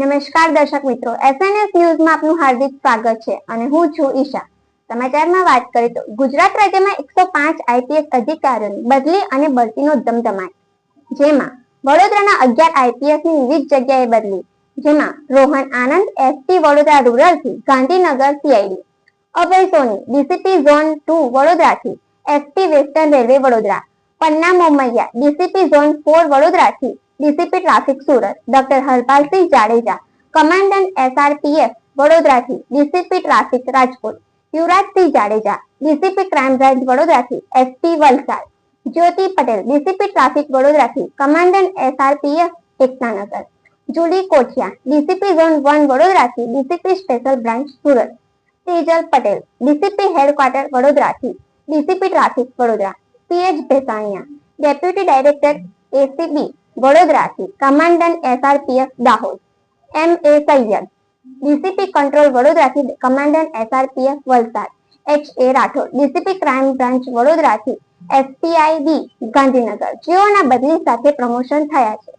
નમસ્કાર દર્શક મિત્રો એસએનએસ ન્યૂઝમાં આપનું હાર્દિક સ્વાગત છે અને હું છું ઈશા સમાચારમાં વાત કરીએ તો ગુજરાત રાજ્યમાં એકસો પાંચ આઈપીએસ અધિકારીઓની બદલી અને બઢતીનો ધમધમાટ જેમાં વડોદરાના અગિયાર આઈપીએસની વિવિધ જગ્યાએ બદલી જેમાં રોહન આનંદ એસપી વડોદરા રૂરલથી Gandhinagar CID Abhay Soni DCP zone two વડોદરાથી SP western railway Vadodara Panna Momaiya DCP zone four વડોદરાથી DCP traffic Surat doctor Harpal Singh Jadeja commandant SRPF Vadodara DCP traffic Rajkot Yuvraj Singh Jadeja DCP crime branch Vadodara थी SP Valsad Jyoti Patel DCP traffic Vadodara थी commandant SRPF Ekta Nagar Jully Kothiya DCP zone one Vadodara DCP special branch सूरत Tejal Patel DCP headquarter Vadodara DCP traffic Vadodara PH Bhesaniya deputy director ACB વડોદરાથી commandant SRPF Dahod M A Saiyed DCP control વડોદરાથી commandant SRPF Valsad H A Rathod DCP crime branch વડોદરાથી SPI B Gandhinagar જેઓના બદલી સાથે promotion થયા છે